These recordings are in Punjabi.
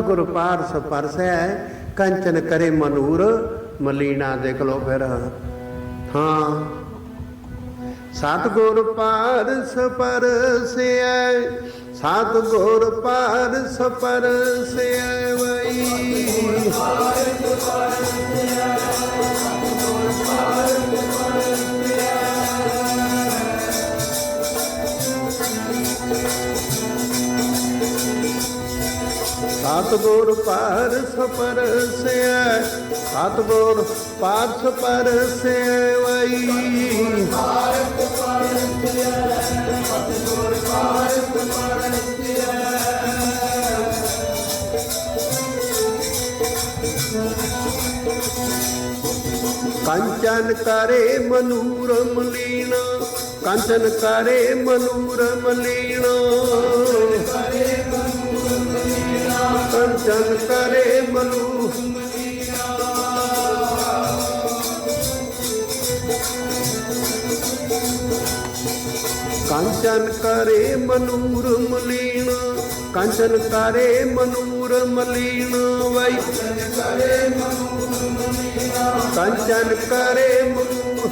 ਸਤਿਗੁਰ ਪਾਰਸ ਪਰਸੈ, ਕੰਚਨ ਕਰੇ ਮਨੂਰ, ਮਲੀਨਾ ਦੇਖ ਲੋ ਫਿਰ। ਹਾਂ। ਸਤਿਗੁਰ ਪਾਰ ਪਰਸੈ, ਸਤਿਗੁਰ ਪਾਰਸ ਪਰਸੈ ਵਈ। ਸਤਿਗੁਰ ਪਾਰਸ ਪਰਸੈ ਸਤਿਗੁਰ ਪਾਰਸ ਪਰਸੈ ਵਈ ਕੰਚਨ ਕਰੇ ਮਨੂਰਮ ਮਲੀਨ ਕੰਚਨ ਕਰੇ ਮਨੂਰ ਮਲੀਨ। ਕੰਚਨ ਕਰੇ ਮਨੂ। ਕੰਚਨ ਕਰੇ ਮਨੂਰ ਮਲੀਨ, ਕੰਚਨ ਕਰੇ ਮਨੂਰ ਮਲੀਨ ਵਈ। ਕੰਚਨ ਕਰੇ ਮਨੂਰ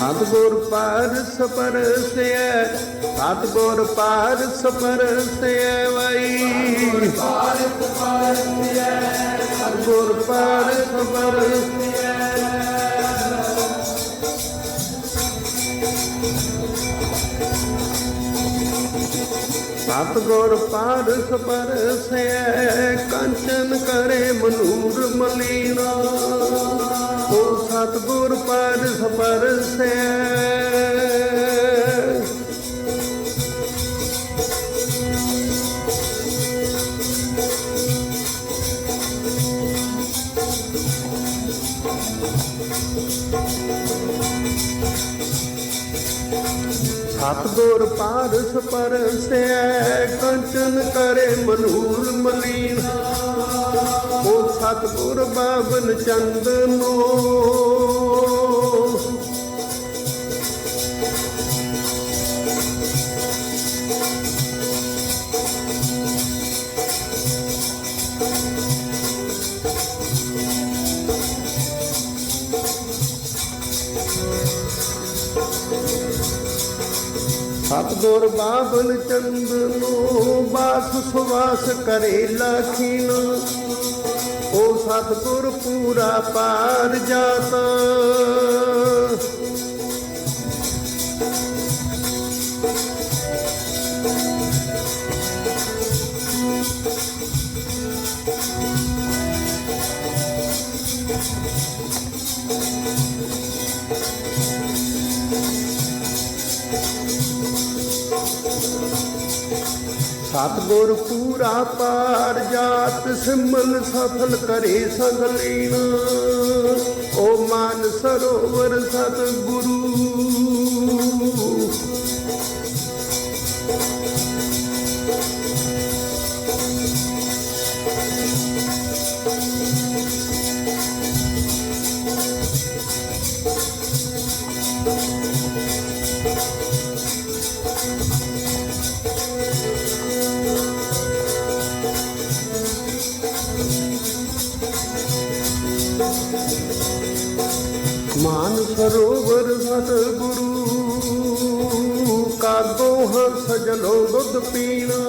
ਸਤਿਗੁਰ ਪਾਰਸ ਪਰਸੈ ਸਤਿਗੁਰ ਪਾਰਸ ਪਰਸੈ ਵਈ। ਸਤਿਗੁਰ ਪਾਰਸ ਪਰਸੈ ਸਤਿਗੁਰ ਪਾਰਸ ਪਰਸੈ ਕੰਚਨ ਕਰੇ ਮਨੂਰ ਮਲੀਨਾ। ਓ ਸਤਿਗੁਰ ਪਾਰਸ ਪਰਸੈ ਸਤਿਗੁਰ ਪਾਰਸ ਪਰਸੈ ਕੰਚਨ ਕਰੇ ਮਨੂਰ ਮਲੀਨ। ਓ ਸਤਿਗੁਰ ਬਾਬਨ ਚੰਦਨੋ ਸਤਿਗੁਰ ਬਾਬਲ ਚੰਦਨੋ ਬਾਸ ਸੁਵਾਸ ਕਰੇ ਲਖੀਨ। ਓ ਸਤਗੁਰ ਪੂਰਾ ਪਾਰ ਜਾਤਾ। ਸਤਿਗੁਰ ਪੂਰਾ ਪਾਰ ਜਾਤ ਸਿਮਲ ਸਫਲ ਕਰੇ ਸੰਗ ਓ ਮਾਨ ਸਰੋਵਰ ਸਤਿਗੁਰੂ ਮਾਨ ਸਰੋਵਰ ਸਤਿਗੁਰੂ ਕਾਗੋ ਹੰਸ ਜਲੋ ਦੁੱਧ ਪੀਣਾ।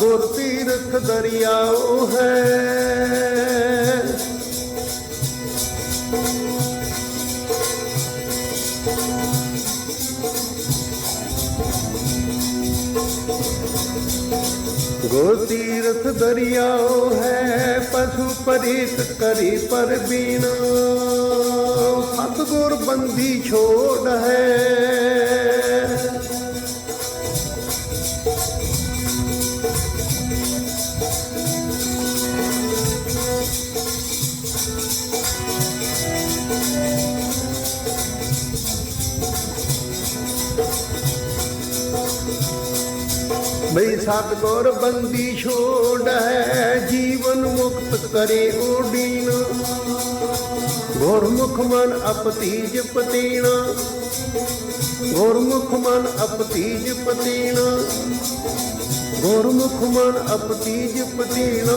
ਗੁਰ ਤੀਰਥ ਦਰਿਆਓ ਹੈ ਗੁਰ ਤੀਰਥ ਦਰਿਆਓ ਹੈ ਪਸ਼ੂ ਪਰੀਤ ਕਰੀ ਪਰ ਬੀਨਾ ਸਤਗੁਰ ਬੰਦੀ ਛੋੜ ਹੈ ਬਈ ਸਤਗੁਰ ਬੰਦੀ ਛੋੜ ਹੈ, ਜੀਵਨ ਮੁਕਤ ਕਰੇ ਓਡੀਨ ਗੁਰਮੁਖ ਮਨ ਅਪਤੀਜ ਪਤੀਣਾ ਗੁਰਮੁਖ ਮਨ ਅਪਤੀਜ ਪਤੀਣਾ ਗੁਰਮੁਖ ਮਨ ਅਪਤੀਜ ਪਤੀਣਾ